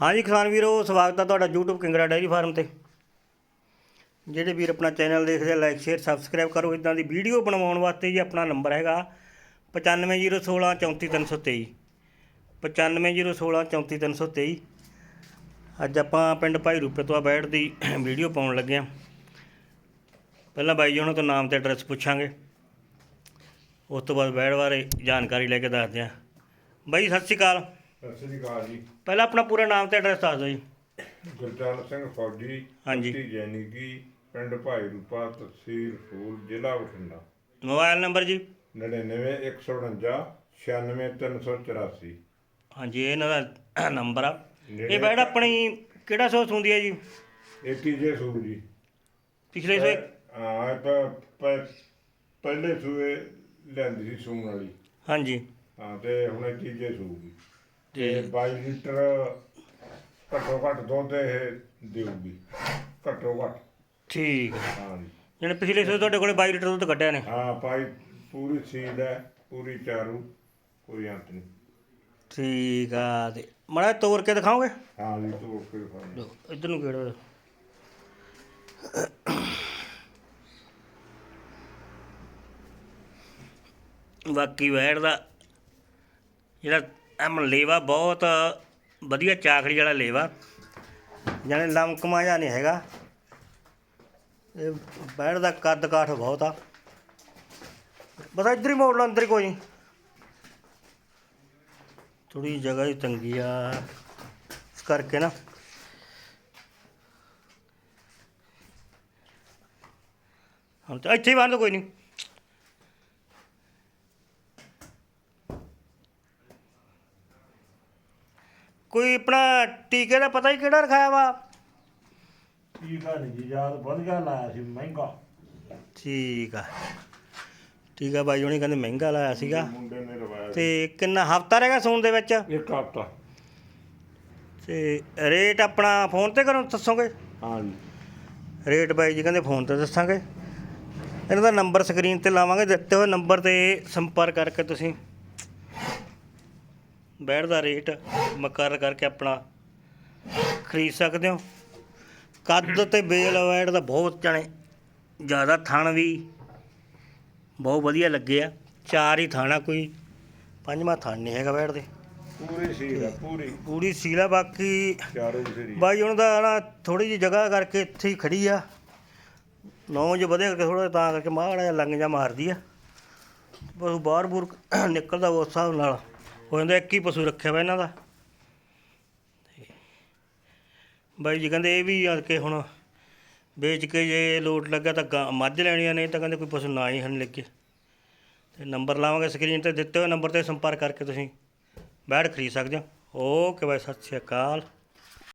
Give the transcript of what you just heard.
ਹਾਂਜੀ ਕਿਸਾਨ ਵੀਰੋ, ਸਵਾਗਤ ਹੈ ਤੁਹਾਡਾ YouTube ਕਿੰਗਰਾ ਡੈਰੀ ਫਾਰਮ ਤੇ। ਜਿਹੜੇ ਵੀਰ ਆਪਣਾ ਚੈਨਲ ਦੇਖਦੇ ਆ ਲਾਈਕ ਸ਼ੇਅਰ ਸਬਸਕ੍ਰਾਈਬ ਕਰੋ। ਇਦਾਂ ਦੀ ਵੀਡੀਓ ਬਣਵਾਉਣ ਵਾਸਤੇ ਜੀ ਆਪਣਾ ਨੰਬਰ ਹੈਗਾ 9501634323 9501634323 ਅੱਜ ਆਪਾਂ ਪਿੰਡ ਭਾਈ ਰੂਪੇ ਤੋਂ ਆ ਬੈਠ ਦੀ ਵੀਡੀਓ ਪਾਉਣ ਲੱਗੇ ਆ। ਪਹਿਲਾਂ ਬਾਈ ਜੀ ਉਹਨਾਂ ਤੋਂ ਨਾਮ ਤੇ ਐਡਰੈਸ ਪੁੱਛਾਂਗੇ। ਉਸ ਤੋਂ ਬਾਅਦ ਬੈਠ ਬਾਰੇ ਜਾਣਕਾਰੀ ਲੈ ਕੇ ਦੱਸਦੇ ਆ। ਬਾਈ ਸਤਿ ਸ਼੍ਰੀ ਅਕਾਲ। ਸਤਿ ਸ੍ਰੀ ਅਕਾਲ ਜੀ। ਪਹਿਲਾਂ ਆਪਣਾ ਪੂਰਾ ਨਾਮ ਤੇ ਐਡਰੈਸ ਦੱਸ ਦਿਓ ਜੀ। ਗੁਰਚਰਨ ਸਿੰਘ ਫੌਜੀ ਹਾਂਜੀ। ਪੱਟੀ ਜੈਨੀਕੀ ਪਿੰਡ ਭਾਈ ਰੂਪਾ ਤਹਿਸੀਲ ਫੂਲ ਜ਼ਿਲ੍ਹਾ ਬਠਿੰਡਾ। ਮੋਬਾਈਲ ਨੰਬਰ ਜੀ? 99149 96384 ਹਾਂਜੀ ਇਹ ਇਹਨਾਂ ਦਾ ਨੰਬਰ ਆ। ਇਹ ਬੈਡ ਆਪਣੀ ਕਿਹੜਾ ਸੋਸ ਹੁੰਦੀ ਹੈ ਜੀ? ਇਹ ਤੀਜੇ ਸੂਰ ਜੀ। ਪਿਛਲੇ ਸੋਏ? ਹਾਂ ਇਹ ਪ- ਪ- ਪਹਿਲੇ ਸੂਏ ਲੈਂਦੀ ਸੀ ਸੂਣ ਵਾਲੀ। ਹਾਂਜੀ। ਹਾਂ ਤੇ ਹੁਣ ਇਹ ਤੀਜੇ ਸੂਰ ਦੀ ਤੇ ਤੇ 22 ਲੀਟਰ ਘੱਟੋ ਘੱਟ ਦੁੱਧ ਇਹ ਦੇਊਗੀ ਘੱਟੋ ਘੱਟ। ਠੀਕ। ਹੈ ਹਾਂ ਜੀ ਜਿਹੜੇ ਪਿਛਲੇ ਸੋਏ ਤੁਹਾਡੇ ਕੋਲੇ 22 ਲੀਟਰ ਦੁੱਧ ਕੱਢਿਆ ਨੇ? ਹਾਂ ਭਾਈ ਪੂਰੀ ਸੀਡ ਹੈ ਪੂਰੀ ਚਾਰੂ ਕੋਈ ਅੰਤ ਨਹੀਂ। ਠੀਕ ਆ ਤੇ ਮੜਾ ਤੋੜ ਕੇ ਦਿਖਾਓਗੇ? ਹਾਂ ਜੀ ਤੋੜ ਕੇ ਖਾਣੇ ਲਓ, ਇੱਧਰ ਨੂੰ ਕਿਹੜਾ ਬਾਕੀ ਵੈੜ ਦਾ ਜਿਹੜਾ ਐਮ ਲੇਵਾ ਬਹੁਤ ਵਧੀਆ ਚਾਖੜੀ ਵਾਲਾ ਲੇਵਾ। ਜਾਨੇ ਲਮਕਮਾ ਜਾਂ ਨਹੀਂ ਹੈਗਾ। ਇਹ ਵੈੜ ਦਾ ਕੱਦ ਕਾਠ ਬਹੁਤ ਆ। ਬਸ ਇੱਧਰ ਹੀ ਮੋੜ ਲਓ ਅੰਦਰ ਹੀ ਕੋਈ ਨਹੀਂ। ਥੋੜੀ ਜਗ੍ਹਾ ਹੀ ਤੰਗੀ ਆ। ਇਸ ਕਰਕੇ ਨਾ। ਹਾਂ ਤਾਂ ਇੱਥੇ ਹੀ ਬੰਦ ਕੋਈ ਨਹੀਂ। ਕੋਈ ਆਪਣਾ ਟੀਕੇ ਦਾ ਪਤਾ ਹੀ ਕਿਹੜਾ ਰਖਾਇਆ ਵਾ? ਟੀਕਾ ਨਹੀਂ ਜੀ ਯਾਰ ਵਧੀਆ ਲਾਇਆ ਸੀ ਮਹਿੰਗਾ। ਠੀਕ ਆ। ਠੀਕ ਆ ਬਾਈ ਹੁਣੀ ਕਹਿੰਦੇ ਮਹਿੰਗਾ ਲਾਇਆ ਸੀਗਾ। ਮੁੰਡੇ ਨੇ ਰਵਾਇਆ ਤੇ ਕਿੰਨਾ ਹਫਤਾ ਰਹਿ ਗਿਆ ਸੌਣ ਦੇ ਵਿੱਚ? ਇੱਕ ਹਫਤਾ। ਤੇ ਰੇਟ ਆਪਣਾ ਫੋਨ ਤੇ ਕਰੋ ਦੱਸੋਗੇ? ਹਾਂ ਜੀ ਰੇਟ ਬਾਈ ਜੀ ਕਹਿੰਦੇ ਫੋਨ ਤੇ ਦੱਸਾਂਗੇ। ਇਹਨਾਂ ਦਾ ਨੰਬਰ ਸਕਰੀਨ ਤੇ ਲਾਵਾਂਗੇ ਦਿੱਤੇ ਹੋਏ ਨੰਬਰ ਤੇ ਸੰਪਰਕ ਕਰਕੇ ਤੁਸੀਂ। ਬੈਠ ਦਾ ਰੇਟ ਮੁਕਰਰ ਕਰਕੇ ਆਪਣਾ ਖਰੀਦ ਸਕਦੇ ਹੋ। ਕੱਦ ਤੇ ਬੇਲ ਵੈੜ ਦਾ ਬਹੁਤ ਜਾਣੇ ਜ਼ਿਆਦਾ ਥਣ ਵੀ ਬਹੁਤ ਵਧੀਆ ਲੱਗੇ ਆ। ਚਾਰ ਹੀ ਥਾਣਾ ਕੋਈ ਪੰਜਵਾਂ ਥਣ ਨਹੀਂ ਹੈਗਾ ਬੈਠ ਦੇ। ਪੂਰੀ ਸੀਡ ਹੈ ਪੂਰੀ। ਪੂਰੀ ਸੀਲਾ ਬਾਕੀ ਚਾਰੋਂ ਬਸੇਰੀ ਬਾਈ ਉਹਨਾਂ ਦਾ ਨਾ ਥੋੜੀ ਜਿਹੀ ਜਗ੍ਹਾ ਕਰਕੇ ਇੱਥੇ ਹੀ ਖੜੀ ਆ। ਨੌ ਜੇ ਵਧਿਆ ਕਰਕੇ ਥੋੜਾ ਤਾਂ ਕਰਕੇ ਮਾੜਾ ਜਿਹਾ ਲੰਗ ਜਾ ਮਾਰਦੀ ਆ। ਪਸ਼ੂ ਬਾਹਰ ਬੂਰ ਨਿਕਲਦਾ ਉਸ ਹਿਸਾਬ ਨਾਲ। ਹੋ ਜਾਂਦਾ ਇੱਕ ਹੀ ਪਸ਼ੂ ਰੱਖਿਆ ਵਾ ਇਹਨਾਂ ਦਾ। ਬਾਈ ਜੀ ਕਹਿੰਦੇ ਇਹ ਵੀ ਆ ਕੇ ਹੁਣ ਵੇਚ ਕੇ ਜੇ ਲੋਟ ਲੱਗਾ ਤਾਂ ਗਾਂ- ਮੱਝ ਲੈਣੀਆਂ ਨਹੀਂ ਤਾਂ ਕਹਿੰਦੇ ਕੋਈ ਪਸ਼ੂ ਨਾ ਹੀ ਹਨ ਲੱਗੇ ਤੇ ਨੰਬਰ ਲਾਵਾਂਗੇ ਸਕਰੀਨ ਤੇ, ਦਿੱਤੇ ਹੋਏ ਨੰਬਰ ਤੇ ਸੰਪਰਕ ਕਰਕੇ ਤੁਸੀਂ ਬੈਠ ਖਰੀਦ ਸਕਦੇ ਹੋ। ਓਕੇ ਬਾਈ, ਸਤਿ ਸ਼੍ਰੀ ਅਕਾਲ।